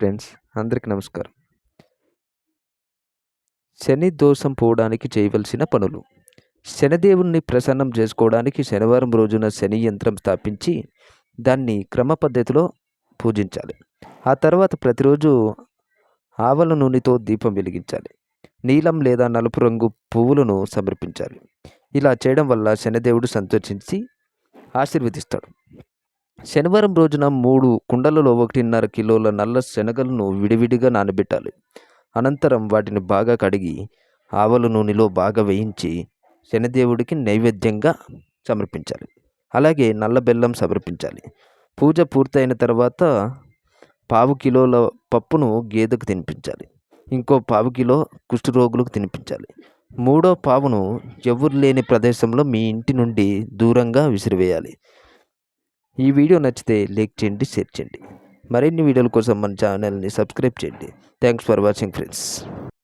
Friends అందరికీ నమస్కారం. శని దోషం పోవడానికి చేయవలసిన పనులు. శనిదేవుణ్ణి ప్రసన్నం చేసుకోవడానికి శనివారం రోజున శని యంత్రం స్థాపించి దాన్ని క్రమ పద్ధతిలో పూజించాలి. ఆ తర్వాత ప్రతిరోజు ఆవల నూనెతో దీపం వెలిగించాలి. నీలం లేదా నలుపు రంగు పువ్వులను సమర్పించాలి. ఇలా చేయడం వల్ల శనిదేవుడు సంతోషించి ఆశీర్వదిస్తాడు. శనివారం రోజున మూడు కుండలలో ఒకటిన్నర కిలోల నల్ల శనగలను విడివిడిగా నానబెట్టాలి. అనంతరం వాటిని బాగా కడిగి ఆవల నూనెలో బాగా వేయించి శనిదేవుడికి నైవేద్యంగా సమర్పించాలి. అలాగే నల్ల బెల్లం సమర్పించాలి. పూజ పూర్తయిన తర్వాత పావు కిలోల పప్పును గేదెకు తినిపించాలి. ఇంకో పావు కిలో కుష్ఠరోగులకు తినిపించాలి. మూడో పావును ఎవరు లేని ప్రదేశంలో మీ ఇంటి నుండి దూరంగా విసిరివేయాలి. ఈ వీడియో నచ్చితే లైక్ చేయండి షేర్ చేయండి. మరిన్ని వీడియోల కోసం మన ఛానల్ని సబ్స్క్రైబ్ చేయండి. Thanks for watching friends.